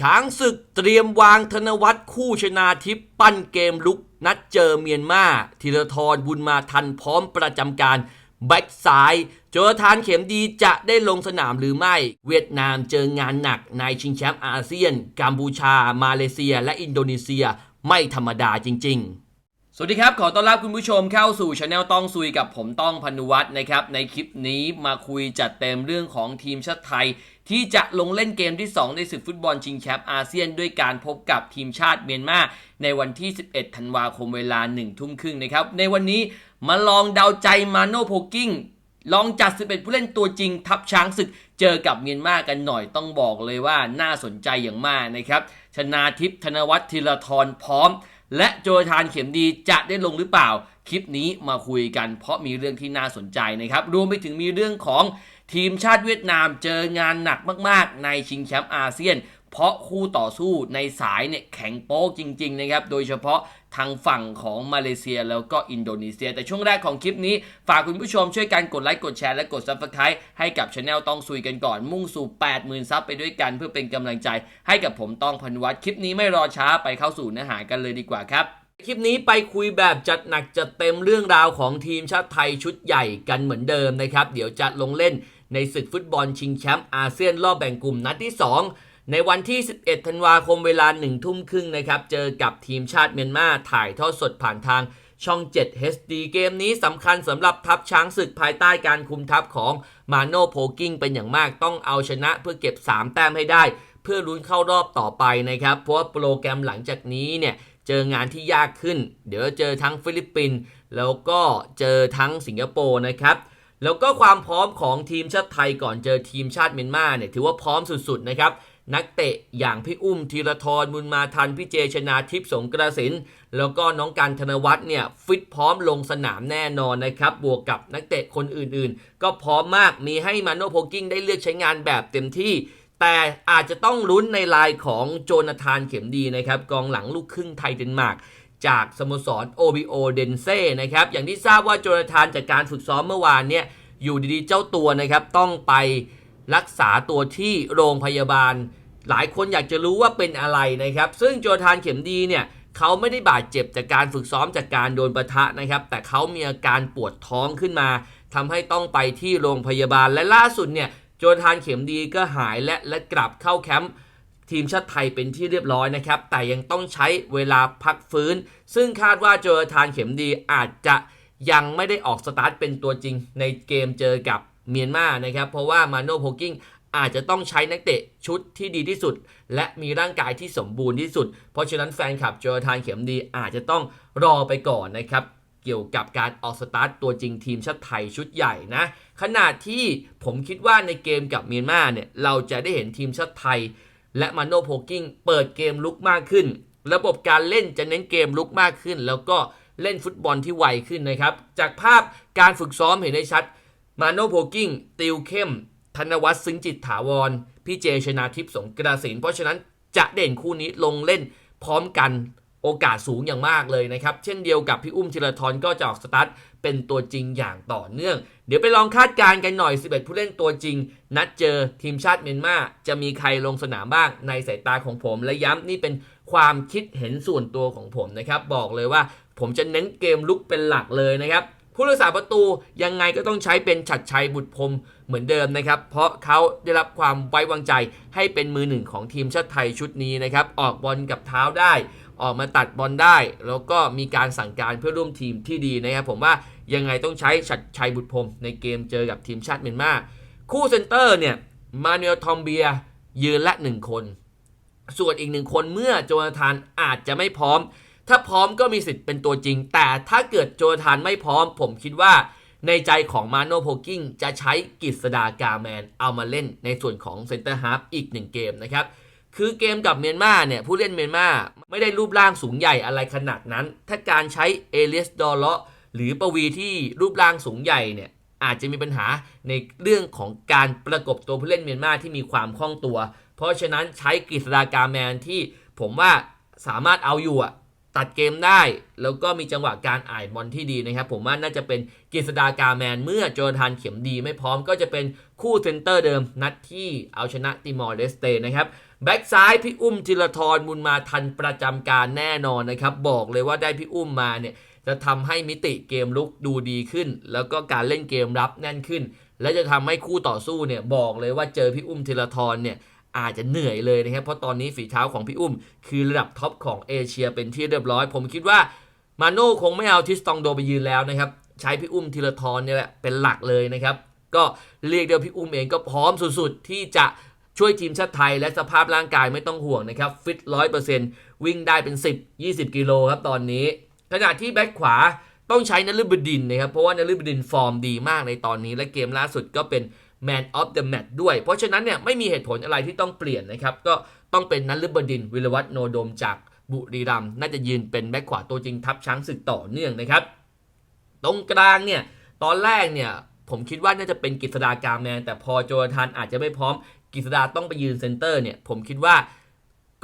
ช้างศึกเตรียมวางธนวัตรคู่ชนาทิพย์ปั้นเกมลุก นัดเจอเมียนมาธีรทรบุญมาทันพร้อมประจำการแบ็กซ้ายโจทานเข็มดีจะได้ลงสนามหรือไม่ เวียดนามเจองานหนักในชิงแชมป์อาเซียน กัมพูชา มาเลเซีย และอินโดนีเซีย ไม่ธรรมดาจริง ๆ สวัสดีครับ ขอต้อนรับคุณผู้ชมเข้าสู่ช anel ต้องซุยกับผมต้องพนุวัฒน์นะครับ ในคลิปนี้มาคุยจัดเต็มเรื่องของทีมชาติไทย ที่จะลงเล่นเกมที่ 2 ในศึกฟุตบอลชิงแชมป์อาเซียน ด้วยการพบกับทีมชาติเมียนมาในวันที่ 11 ธันวาคมเวลา 1 ทุ่มครึ่งนะครับ ในวันนี้มาลองเดาใจมาโนโพกิ้งลองจัด 11 ผู้เล่นตัวจริง ทัพช้างศึกเจอกับเมียนมากันหน่อยต้องบอกเลยว่าน่าสนใจอย่างมากนะครับชนาทิพย์ธนวัฒน์ธีรทรพร้อม และโจทานเข็มดีจะได้ลงหรือเปล่า คลิปนี้มาคุยกันเพราะมีเรื่องที่น่าสนใจนะครับ รวมไปถึงมีเรื่องของทีมชาติเวียดนามเจองานหนักมาก ๆ ในชิงแชมป์อาเซียน เพราะคู่ต่อสู้ในสายเนี่ยแข็งโป๊กจริงๆนะครับ โดยเฉพาะทางฝั่งของมาเลเซียแล้วก็อินโดนีเซีย แต่ช่วงแรกของคลิปนี้ ฝากคุณผู้ชมช่วยกันกดไลค์กดแชร์และกด Subscribe ให้กับช anel ต้องซุยกันก่อน มุ่งสู่ 80,000 ซับไปด้วยกันเพื่อเป็นกำลังใจ ให้กับผมต้องพันวัฒน์คลิปนี้ไม่รอช้าไปเข้าสู่เนื้อหากันเลยดีกว่าครับคลิปนี้ไปคุยแบบจัดหนักจัดเต็มเรื่องราวของทีมชาติไทยชุดใหญ่กันเหมือนเดิมนะครับ เดี๋ยวจะลงเล่นในศึกฟุตบอลชิงแชมป์อาเซียนรอบแบ่งกลุ่มนัดที่ 2 ในวันที่ 11 ธันวาคมเวลา1ทุ่มครึ่งนะครับ เจอกับทีมชาติเมียนมาถ่ายทอดสดผ่านทางช่อง 7 HD เกมนี้สำคัญสำหรับทัพช้างศึกภายใต้การคุมทัพของมาโนโพกิ้งเป็นอย่างมากต้องเอาชนะเพื่อเก็บ 3 แต้มให้ได้ เพื่อลุ้นเข้ารอบต่อไปนะครับ เพราะว่าโปรแกรมหลังจากนี้เนี่ยเจองานที่ยากขึ้น เดี๋ยวเจอทั้งฟิลิปปินส์แล้วก็เจอทั้งสิงคโปร์นะครับแล้วก็ความพร้อมของทีมชาติไทยก่อนเจอทีมชาติเมียนมาเนี่ยถือว่าพร้อมสุดๆนะครับ นักเตะอย่างพี่อุ้มธีรทรบุญมาทันพี่เจชนาทิพย์สงกระสินแล้วก็น้องการธนวัฒน์เนี่ยฟิตพร้อมลงสนามแน่นอนนะครับ บวกกับนักเตะคนอื่นๆ ก็พร้อมมากมีให้มาโนโพกิ้งได้เลือกใช้งานแบบเต็มที่ แต่อาจจะต้องลุ้นในลายของโจนาธานเข็มดีนะครับกองหลังลูกครึ่งไทยเดนมาร์กจากสโมสร OBO เดนเซ่นะครับอย่างที่ทราบว่าโจนาธานจากการฝึกซ้อมเมื่อวานเนี่ยอยู่ดีๆเจ้าตัวนะครับต้องไป รักษาตัวที่โรงพยาบาล หลายคนอยากจะรู้ว่าเป็นอะไรนะครับ ซึ่งโจนาธานเข็มดีเนี่ยเขาไม่ได้บาดเจ็บจากการฝึกซ้อมจากการโดนประทะนะครับ แต่เขามีอาการปวดท้องขึ้นมาทำให้ต้องไปที่โรงพยาบาลและล่าสุดเนี่ยโจทานเข็มดีก็หายและและกลับเข้าแคมป์ทีมชาติไทยเป็นที่เรียบร้อยนะครับ แต่ยังต้องใช้เวลาพักฟื้น ซึ่งคาดว่าโจทานเข็มดีอาจจะยังไม่ได้ออกสตาร์ทเป็นตัวจริงในเกมเจอกับ เมียนมานะครับ เพราะว่ามาโนโพกิ้งอาจจะต้องใช้นักเตะชุดที่ดีที่สุด และมีร่างกายที่สมบูรณ์ที่สุด เพราะฉะนั้นแฟนคลับโจทานเข็มดีอาจจะต้องรอไปก่อนนะครับ เกี่ยวกับการออกสตาร์ทตัวจริงทีมชาติไทยชุดใหญ่นะขนาดที่ผมคิดว่าในเกมกับเมียนมาเนี่ยเราจะได้เห็นทีมชาติไทย และมาโนโพกิ้งเปิดเกมลุกมากขึ้น ระบบการเล่นจะเน้นเกมลุกมากขึ้น แล้วก็เล่นฟุตบอลที่ไวขึ้นนะครับ จากภาพการฝึกซ้อมเห็นได้ชัด มาโนโพกิ้ง ติวเข้ม ธนวัฒน์ซึ้งจิตถาวร พี่เจชนาทิพย์สงกระสิน เพราะฉะนั้นจะเด่นคู่นี้ลงเล่นพร้อมกันโอกาสสูงอย่างมากเลยนะครับ เช่นเดียวกับพี่อุ้มธีรทรก็จะออกสตาร์ทเป็นตัวจริงอย่างต่อเนื่อง เดี๋ยวไปลองคาดการณ์กันหน่อย 11 ผู้เล่นตัวจริง นัดเจอทีมชาติเมียนมาจะมีใครลงสนามบ้างในสายตาของผม และย้ำนี่เป็นความคิดเห็นส่วนตัวของผมนะครับ บอกเลยว่าผมจะเน้นเกมลุกเป็นหลักเลยนะครับ ผู้รักษาประตูยังไงก็ต้องใช้เป็นฉัดชัยบุตรพรมเหมือนเดิมนะครับ เพราะเขาได้รับความไว้วางใจให้เป็นมือหนึ่งของทีมชาติไทยชุดนี้นะครับ ออกบอลกับเท้าได้ ออกมาตัดบอลได้ แล้วก็มีการสั่งการเพื่อร่วมทีมที่ดีนะครับ ผมว่ายังไงต้องใช้ฉัดชัยบุตรพรมในเกมเจอกับทีมชาติเมียนมาคู่เซนเตอร์เนี่ยมาเนลทอมเบียยืนละหนึ่งคน ส่วนอีกหนึ่งคนเมื่อโจนาธานอาจจะไม่พร้อม ถ้าพร้อมก็มีสิทธิ์เป็นตัวจริง แต่ถ้าเกิดโจนาธานไม่พร้อม ผมคิดว่าในใจของมาโนโพกิ้งจะใช้กิษดากาแมนเอามาเล่นในส่วนของเซนเตอร์ฮาร์ฟอีกหนึ่งเกมนะครับคือเกมกับเมียนมาเนี่ยผู้เล่นเมียนมาไม่ได้รูปร่างสูงใหญ่อะไรขนาดนั้น ถ้าการใช้เอเลสดอลเลาะหรือปวีที่รูปร่างสูงใหญ่เนี่ยอาจจะมีปัญหาในเรื่องของการประกบตัวผู้เล่นเมียนมาที่มีความคล่องตัว เพราะฉะนั้นใช้กฤษดากาแมนที่ผมว่าสามารถเอาอยู่อะ ตัดเกมได้ แล้วก็มีจังหวะการอ่ายบอลที่ดีนะครับ ผมว่าน่าจะเป็นกฤษดากาแมน เมื่อโจทานเข็มดีไม่พร้อมก็จะเป็นคู่เซนเตอร์เดิมนัดที่เอาชนะติมอร์เลสเตนะครับแบ็กซ้ายพี่อุ้มธีรทรบุญมาทันประจำการแน่นอนนะครับ บอกเลยว่าได้พี่อุ้มมาเนี่ยจะทำให้มิติเกมลุกดูดีขึ้น แล้วก็การเล่นเกมรับแน่นขึ้น และจะทำให้คู่ต่อสู้เนี่ยบอกเลยว่าเจอพี่อุ้มธีรทรเนี่ย อาจจะเหนื่อยเลยนะครับ เพราะตอนนี้ฝีเท้าของพี่อุ้ม คือระดับท็อปของเอเชียเป็นที่เรียบร้อย ผมคิดว่ามาโน่คงไม่เอาทิสตองโดไปยืนแล้วนะครับ ใช้พี่อุ้มธีรทรเนี่ยแหละเป็นหลักเลยนะครับ ก็เรียกเดียวพี่อุ้มเองก็พร้อมสุดๆ ที่จะช่วยทีมชาติไทยและสภาพร่างกายไม่ต้องห่วงนะครับ ฟิตร้อยเปอร์เซ็นต์วิ่งได้เป็น 10 20 กิโลครับตอนนี้ ขณะที่แบ็คขวาต้องใช้นฤบดินนะครับ เพราะว่านฤบดินฟอร์มดีมากในตอนนี้และเกมล่าสุดก็เป็น Man of the Match ด้วย เพราะฉะนั้นเนี่ยไม่มีเหตุผลอะไรที่ต้องเปลี่ยนนะครับก็ต้องเป็นนัลลบดินวิรวัฒโนโดมจากบุรีรัมย์น่าจะยืนเป็นแบ็คขวาตัวจริงทับช้างศึกต่อเนื่องนะครับ ตรงกลางเนี่ยตอนแรกเนี่ยผมคิดว่าน่าจะเป็นกฤษดากาแมน แต่พอโจนาธานอาจจะไม่พร้อมกฤษดาต้องไปยืนเซนเตอร์เนี่ยผมคิดว่า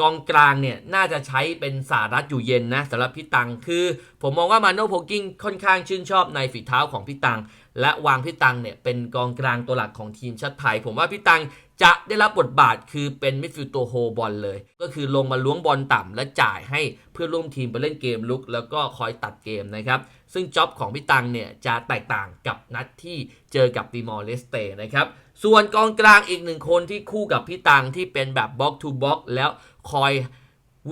กองกลางเนี่ยน่าจะใช้เป็นสารัตอยู่เย็นนะสำหรับพี่ตังคือผมมองว่ามาโนโพกิ้งค่อนข้างชื่นชอบในฝีเท้าของพี่ตัง และวางพี่ตังเนี่ยเป็นกองกลางตัวหลักของทีมชาติไทย ผมว่าพี่ตังจะได้รับบทบาทคือเป็นมิดฟิลด์ตัวโฮบอลเลย ก็คือลงมาล้วงบอลต่ำและจ่ายให้เพื่อนร่วมทีมไปเล่นเกมลุก แล้วก็คอยตัดเกมนะครับซึ่งจ็อบของพี่ตังเนี่ยจะแตกต่างกับนัดที่เจอกับติมอร์เลสเตนะครับส่วนกองกลางอีกหนึ่งคนที่คู่กับพี่ตังที่เป็นแบบบ็อกทูบ็อกแล้ว คอย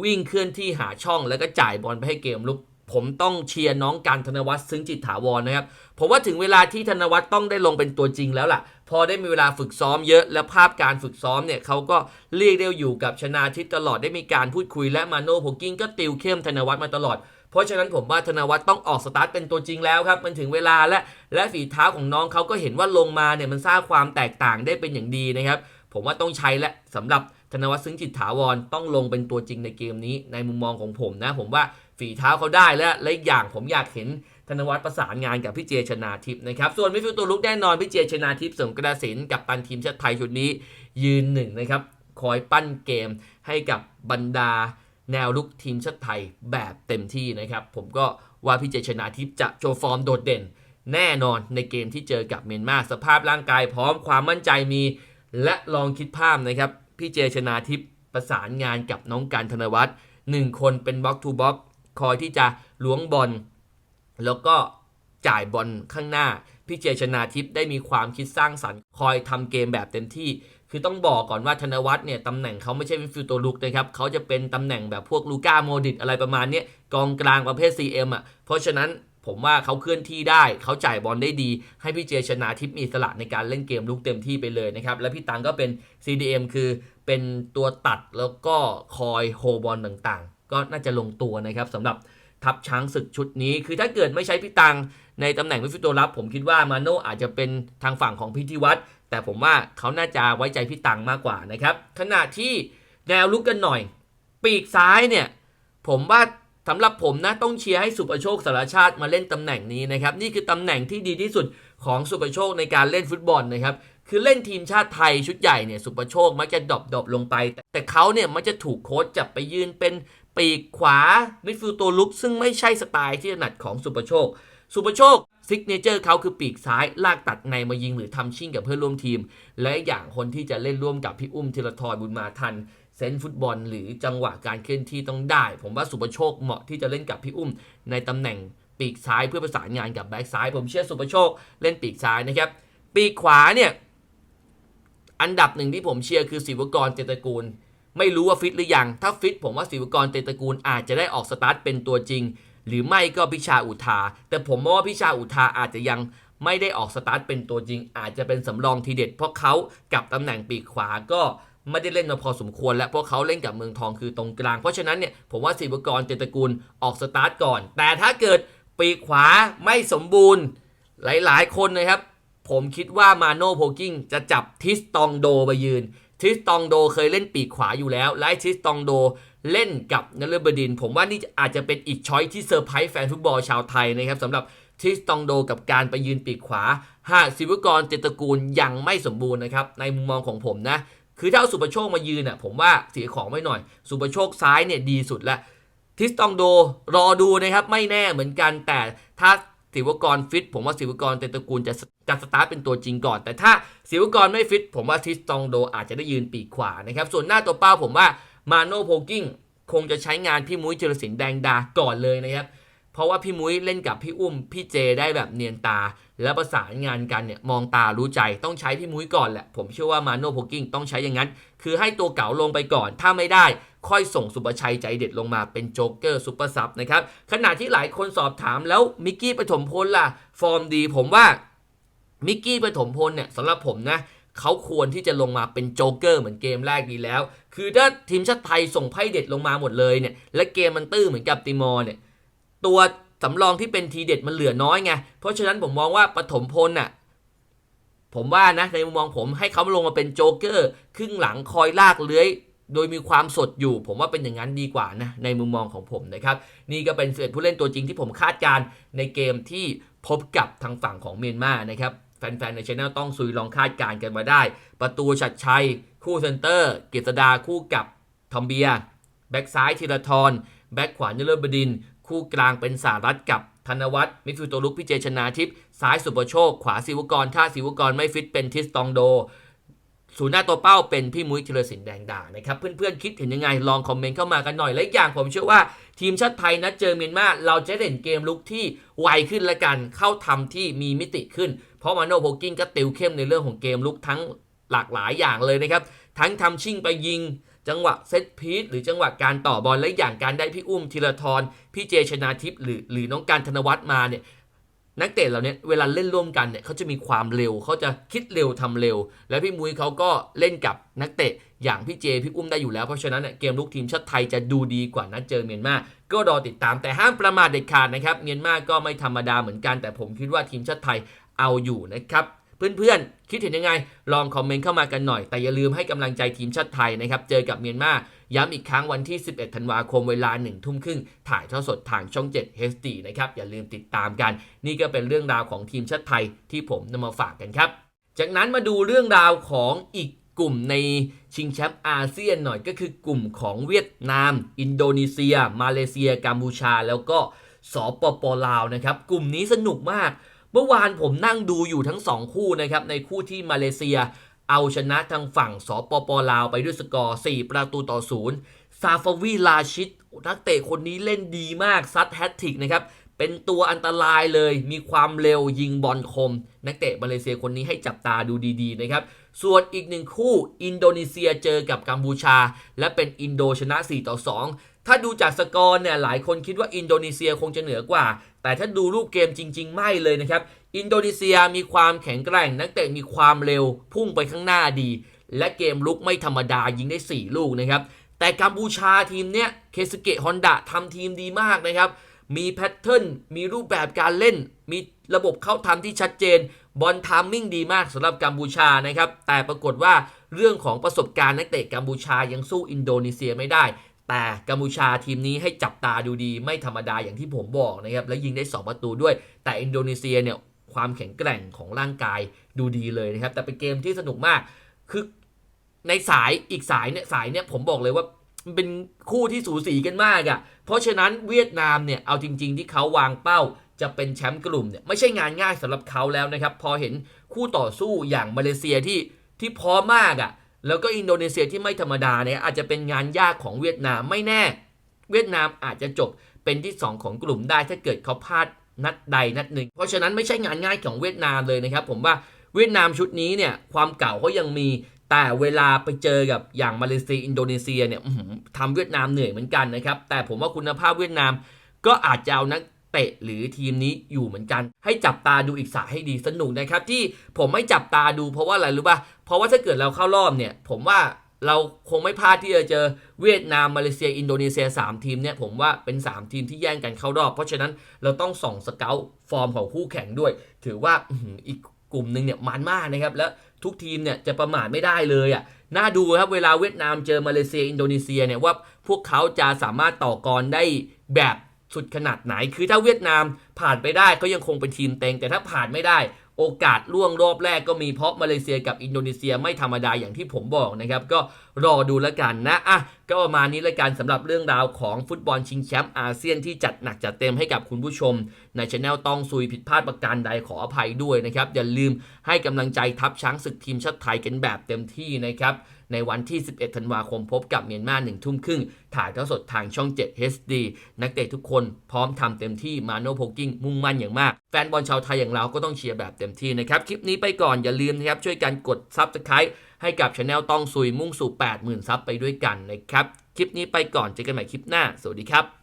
วิ่งเคลื่อนที่หาช่องแล้วก็จ่ายบอลไปให้เกมลุก ผมต้องเชียร์น้องการธนวัฒน์ซึ้งจิตถาวรนะครับผมว่าถึงเวลาที่ธนวัฒน์ต้องได้ลงเป็นตัวจริงแล้วล่ะ พอได้มีเวลาฝึกซ้อมเยอะ และภาพการฝึกซ้อมเนี่ยเขาก็เรียกได้ว่าอยู่กับชนาทิตตลอดได้มีการพูดคุยและมาโน่โพกิ้งก็ติวเข้มธนวัฒน์มาตลอดเพราะฉะนั้นผมว่าธนวัฒน์ต้องออกสตาร์ทเป็นตัวจริงแล้วครับมันถึงเวลาและและฝีเท้าของน้องเขาก็เห็นว่าลงมาเนี่ยมันสร้างความแตกต่างได้เป็นอย่างดีนะครับ ผมว่าต้องใช้และสำหรับ ธนวัฒน์ซึ้งจิตถาวรต้องลงเป็นตัวจริงในเกมนี้ ในมุมมองของผมนะ ผมว่าฝีเท้าเขาได้และและอีกอย่างผมอยากเห็นธนวัฒน์ประสานงานกับพี่เจชนาทิพย์นะครับ ส่วนมิฟิลตัวลุกแน่นอนพี่เจชนาทิพย์สมกระสินกับตันทีมชาติไทยชุดนี้ยืนหนึ่งนะครับ คอยปั้นเกมให้กับบรรดาแนวลุกทีมชาติไทยแบบเต็มที่นะครับ ผมก็ว่าพี่เจชนาทิพย์จะโชว์ฟอร์มโดดเด่น แน่นอนในเกมที่เจอกับเมียนมาสภาพร่างกายพร้อมความมั่นใจมี และลองคิดภาพนะครับ พี่เจชนาทิพย์ประสานงานกับน้องการธนวัฒน์หนึ่งคนเป็นบล็อกทูบล็อกคอยที่จะล้วงบอลแล้วก็จ่ายบอลข้างหน้า พี่เจชนาทิพย์ได้มีความคิดสร้างสรรค์ คอยทำเกมแบบเต็มที่ คือต้องบอกก่อนว่าธนวัฒน์เนี่ยตำแหน่งเขาไม่ใช่มิฟิลตัวลุกนะครับเขาจะเป็นตำแหน่งแบบพวกลูก้าโมดิตอะไรประมาณนี้กองกลางประเภท CM อะเพราะฉะนั้น ผมว่าเขาเคลื่อนที่ได้เขาจ่ายบอลได้ดี ให้พี่เจชนาทิพย์มีสละในการเล่นเกมลุกเต็มที่ไปเลยนะครับ และพี่ตังก็เป็น CDM คือเป็นตัวตัดแล้วก็คอยโฮบอลต่างๆ ก็น่าจะลงตัวนะครับสำหรับทัพช้างศึกชุดนี้ คือถ้าเกิดไม่ใช้พี่ตังในตำแหน่งมิดฟิลด์ตัวรับ ผมคิดว่ามาโน่อาจจะเป็นทางฝั่งของพิธีวัตรแต่ผมว่าเขาน่าจะไว้ใจพี่ตังมากกว่านะครับขณะที่แนวลุกกันหน่อย ปีกซ้ายเนี่ยผมว่า สำหรับผมนะต้องเชียร์ให้สุประโชคสารชาติมาเล่นตำแหน่งนี้นะครับนี่คือตำแหน่งที่ดีที่สุดของสุประโชคในการเล่นฟุตบอลนะครับคือเล่นทีมชาติไทยชุดใหญ่เนี่ยสุประโชคมักจะดรอปดอปลงไป แต่เขาเนี่ยมักจะถูกโค้ชจับไปยืนเป็นปีกขวามิดฟิลด์ตัวลุก ซึ่งไม่ใช่สไตล์ที่ถนัดของสุประโชค สุประโชคซิกเนเจอร์เขาคือปีกซ้าย ลากตัดในมายิงหรือทำชิ่งกับเพื่อนร่วมทีม และอย่างคนที่จะเล่นร่วมกับพี่อุ้มธีรทรบุญมาทัน เซนฟุตบอล หรือจังหวะการเคลื่อนที่ต้องได้ ผมว่าสุประโชคเหมาะที่จะเล่นกับพี่อุ้ม ในตำแหน่งปีกซ้ายเพื่อประสานงานกับแบ็กซ้าย ผมเชื่อสุประโชคเล่นปีกซ้ายนะครับ ปีกขวาเนี่ยอันดับหนึ่งที่ผมเชียร์คือศิวกรเจตระกูล ไม่รู้ว่าฟิตหรือยัง ถ้าฟิตผมว่าศิวกรเจตระกูลอาจจะได้ออกสตาร์ทเป็นตัวจริง หรือไม่ก็พิชาอุทา แต่ผมมองว่าพิชาอุทาอาจจะยังไม่ได้ออกสตาร์ทเป็นตัวจริง อาจจะเป็นสำรองทีเด็ด เพราะเขากับตำแหน่งปีกขวาก็ ไม่ได้เล่นมาพอสมควร และเพราะเขาเล่นกับเมืองทองคือตรงกลาง เพราะฉะนั้นเนี่ยผมว่าศิวกรเจตระกูลออกสตาร์ทก่อน แต่ถ้าเกิดปีขวาไม่สมบูรณ์ หลายๆ คนนะครับ ผมคิดว่ามาโน่โพกิ้งจะจับทิสตองโดไปยืน ทิสตองโดเคยเล่นปีกขวาอยู่แล้วและทิสตองโดเล่นกับนฤบดิน ผมว่านี่อาจจะเป็นอีกช้อยที่เซอร์ไพรส์แฟนฟุตบอลชาวไทยนะครับสำหรับทิสตองโดกับการไปยืนปีกขวา หากศิวกรเจตระกูลยังไม่สมบูรณ์นะครับ ในมุมมองของผมนะ คือถ้าเอาสุปโชคมายืนอะผมว่าเสียของไม่หน่อย สุปโชคซ้ายเนี่ยดีสุดล้วทิสตองโดรอดูนะครับไม่แน่เหมือนกันแต่ถ้าศิวกรฟิต ผมว่าศิวกรเตนตระกูลจะจะสตาร์ทเป็นตัวจริงก่อน แต่ถ้าศิวกรไม่ฟิต ผมว่าทิสตองโดอาจจะได้ยืนปีกขวานะครับส่วนหน้าตัวเป้าผมว่ามาโนโพกิ้งคงจะใช้งานพี่มุ้ยเจรสินแดงดาก่อนเลยนะครับ เพราะว่าพี่มุ้ยเล่นกับพี่อุ้มพี่เจได้แบบเนียนตา แล้วประสานงานกันเนี่ยมองตารู้ใจต้องใช้พี่มุ้ยก่อนแหละ ผมเชื่อว่ามาโนโพกิ้งต้องใช้อย่างนั้น คือให้ตัวเก๋าลงไปก่อน ถ้าไม่ได้ค่อยส่งสุประชัยใจเด็ดลงมาเป็นโจ๊กเกอร์ซุปเปอร์ซับนะครับขณะที่หลายคนสอบถามแล้วมิกกี้ปฐมพลล่ะ ฟอร์มดีผมว่ามิกกี้ปฐมพลเนี่ยสำหรับผมนะเขาควรที่จะลงมาเป็นโจ๊กเกอร์เหมือนเกมแรกดีแล้ว คือถ้าทีมชาติไทยส่งไพ่เด็ดลงมาหมดเลยเนี่ยและเกมมันตื้อเหมือนกับติมอร์เนี่ย ตัวสำรองที่เป็นทีเด็ดมันเหลือน้อยไง เพราะฉะนั้นผมมองว่าปฐมพลน่ะ ผมว่านะในมุมมองผมให้เขาลงมาเป็นโจ๊กเกอร์ ครึ่งหลังคอยลากเลื้อยโดยมีความสดอยู่ ผมว่าเป็นอย่างนั้นดีกว่านะในมุมมองของผมนะครับ นี่ก็เป็นเสือผู้เล่นตัวจริงที่ผมคาดการในเกมที่พบกับทางฝั่งของเมียนมานะครับแฟนๆในช anel ต้องซุยลองคาดการกันมาได้ ประตูชัดชัย คู่เซนเตอร์กฤษดาคู่กับทอมเบียแบ็กซ้ายธีรทรแบ็กขวานฤบดิน คู่กลางเป็นสารัตกับธนวัฒน์มิดฟิลด์ตัวลุกพิเจชนาทิพย์ซ้ายสุประโชค ขวาศิวกร ถ้าศิวกรไม่ฟิตเป็นทิสตองโดศูนย์หน้าตัวเป้าเป็นพี่มุ้ยธีรศิลป์แดงด่างนะครับ เพื่อนๆคิดเห็นยังไง ลองคอมเมนต์เข้ามากันหน่อย และอย่างผมเชื่อว่าทีมชาติไทยนัดเจอเมียนมาเราจะเล่นเกมลุกที่ไวขึ้นละกันเข้าทำที่มีมิติขึ้น เพราะมาโนโพกิ้งก็ติวเข้มในเรื่องของเกมลุกทั้งหลากหลายอย่างเลยนะครับ ทั้งทำชิ่งไปยิง จังหวะเซตพีซหรือจังหวะการต่อบอลและอย่างการได้พี่อุ้มธีรทรพี่เจชนาทิพย์หรือหรือน้องการธนวัฒน์มาเนี่ยนักเตะเหล่านี้เวลาเล่นร่วมกันเนี่ยเขาจะมีความเร็วเขาจะคิดเร็วทำเร็ว แล้วพี่มุ้ยเขาก็เล่นกับนักเตะอย่างพี่เจพี่อุ้มได้อยู่แล้วเพราะฉะนั้นเนี่ยเกมลุกทีมชาติไทยจะดูดีกว่านัดเจอเมียนมาก็รอติดตามแต่ห้ามประมาทเด็ดขาดนะครับเมียนมาก็ไม่ธรรมดาเหมือนกัน แต่ผมคิดว่าทีมชาติไทยเอาอยู่นะครับ เพื่อนๆ คิดเห็นยังไง ลองคอมเมนต์เข้ามากันหน่อย แต่อย่าลืมให้กำลังใจทีมชาติไทยนะครับ เจอกับเมียนมาย้ำอีกครั้งวันที่ 11 ธันวาคมเวลา 1 ทุ่มครึ่ง ถ่ายทอดสดทางช่อง 7 HD นะครับ อย่าลืมติดตามกัน นี่ก็เป็นเรื่องราวของทีมชาติไทยที่ผมนำมาฝากกันครับ จากนั้นมาดูเรื่องราวของอีกกลุ่มในชิงแชมป์อาเซียนหน่อยก็คือกลุ่มของเวียดนาม อินโดนีเซีย มาเลเซีย กัมพูชา แล้วก็สปปลาวนะครับ กลุ่มนี้สนุกมาก เมื่อวานผมนั่งดูอยู่ทั้ง 2 คู่นะครับ ในคู่ที่มาเลเซีย เอาชนะทางฝั่งสปปลาวไปด้วยสกอร์ 4 ประตูต่อ0ซาฟาวีลาชิตนักเตะคนนี้เล่นดีมากซัดแฮตทิกนะครับเป็นตัวอันตรายเลย มีความเร็วยิงบอลคม นักเตะมาเลเซียคนนี้ให้จับตาดูดีๆนะครับ ส่วนอีกหนึ่งคู่ อินโดนีเซียเจอกับกัมพูชา และเป็นอินโดชนะ 4 ต่อ 2ถ้าดูจากสกอร์เนี่ยหลายคนคิดว่าอินโดนีเซียคงจะเหนือกว่า แต่ถ้าดูรูปเกมจริง ๆ ไม่เลยนะครับ อินโดนีเซียมีความแข็งแกร่ง นักเตะมีความเร็วพุ่งไปข้างหน้าดี และเกมลุกไม่ธรรมดายิงได้ 4 ลูกนะครับ แต่กัมพูชาทีมเนี้ยเคสเกะฮอนดะทำทีมดีมากนะครับ มีแพทเทิร์นมีรูปแบบการเล่น มีระบบเข้าทำที่ชัดเจนบอลทามมิ่งดีมากสำหรับกัมพูชานะครับ แต่ปรากฏว่าเรื่องของประสบการณ์นักเตะกัมพูชายังสู้อินโดนีเซียไม่ได้ แต่กัมพูชาทีมนี้ให้จับตาดูดีไม่ธรรมดาอย่างที่ผมบอกนะครับ และยิงได้ 2 ประตูด้วย แต่อินโดนีเซียเนี่ยความแข็งแกร่งของร่างกายดูดีเลยนะครับ แต่เป็นเกมที่สนุกมากคือในสายอีกสายเนี่ยสายเนี่ยผมบอกเลยว่ามันเป็นคู่ที่สูสีกันมากอะ่ะเพราะฉะนั้นเวียดนามเนี่ยเอาจริง ๆ ที่เขาวางเป้าจะเป็นแชมป์กลุ่มเนี่ยไม่ใช่งานง่ายสำหรับเขาแล้วนะครับ พอเห็นคู่ต่อสู้อย่างมาเลเซียที่ที่พร้อมมากอะ่ะ แล้วก็อินโดนีเซียที่ไม่ธรรมดาเนี่ยอาจจะเป็นงานยากของเวียดนามไม่แน่ เวียดนามอาจจะจบเป็นที่ 2 ของกลุ่มได้ถ้าเกิดเขาพลาดนัดใดนัดหนึ่ง เพราะฉะนั้นไม่ใช่งานง่ายของเวียดนามเลยนะครับ ผมว่าเวียดนามชุดนี้เนี่ยความเก่าเขายังมีแต่เวลาไปเจอกับอย่างมาเลเซียอินโดนีเซียเนี่ยทำเวียดนามเหนื่อยเหมือนกันนะครับแต่ผมว่าคุณภาพเวียดนามก็อาจจะเอานักเตะหรือทีมนี้อยู่เหมือนกัน ให้จับตาดูอีกสายให้ดีสนุกนะครับ ที่ผมไม่จับตาดูเพราะว่าอะไรรู้ป่ะ เพราะว่าถ้าเกิดเราเข้ารอบเนี่ย ผมว่าเราคงไม่พลาดที่จะเจอเวียดนามมาเลเซีย อินโดนีเซีย 3 ทีมเนี่ยผมว่าเป็น 3 ทีมที่แย่งกันเข้ารอบ เพราะฉะนั้นเราต้องส่องสเกลฟอร์มของคู่แข่งด้วย ถือว่าอีกกลุ่มหนึ่งเนี่ยมันมากนะครับ แล้วทุกทีมเนี่ยจะประมาทไม่ได้เลยอะน่าดูครับเวลาเวียดนามเจอมาเลเซีย อินโดนีเซียเนี่ยว่าพวกเขาจะสามารถต่อกรได้แบบสุดขนาดไหน คือถ้าเวียดนามผ่านไปได้ก็ยังคงเป็นทีมเต็ง แต่ถ้าผ่านไม่ได้ โอกาสล่วงรอบแรกก็มีเพราะมาเลเซียกับอินโดนีเซียไม่ธรรมดาอย่างที่ผมบอกนะครับ ก็รอดูแล้วกันนะอะ ก็ประมาณนี้เลยกันสำหรับเรื่องราวของฟุตบอลชิงแชมป์อาเซียนที่จัดหนักจัดเต็มให้กับคุณผู้ชม ในช anel ต้องซุยผิดพลาดประการใดขออภัยด้วยนะครับ อย่าลืมให้กำลังใจทัพช้างศึกทีมชาติไทยกันแบบเต็มที่นะครับ ในวันที่ 11 ธันวาคมพบกับเมียนมาหนึ่งทุ่มครึ่ง ถ่ายทอดสดทางช่อง 7 HD นักเตะทุกคนพร้อมทำเต็มที่มาโนโพกิ้งมุ่งมั่นอย่างมาก แฟนบอลชาวไทยอย่างเราก็ต้องเชียร์แบบเต็มที่นะครับคลิปนี้ไปก่อนอย่าลืมนะครับช่วยกันกด Subscribe ให้กับช anel ต้องซุยมุ่งสู่ 80,000 ซับไปด้วยกันนะครับ คลิปนี้ไปก่อนเจอกันใหม่คลิปหน้า สวัสดีครับ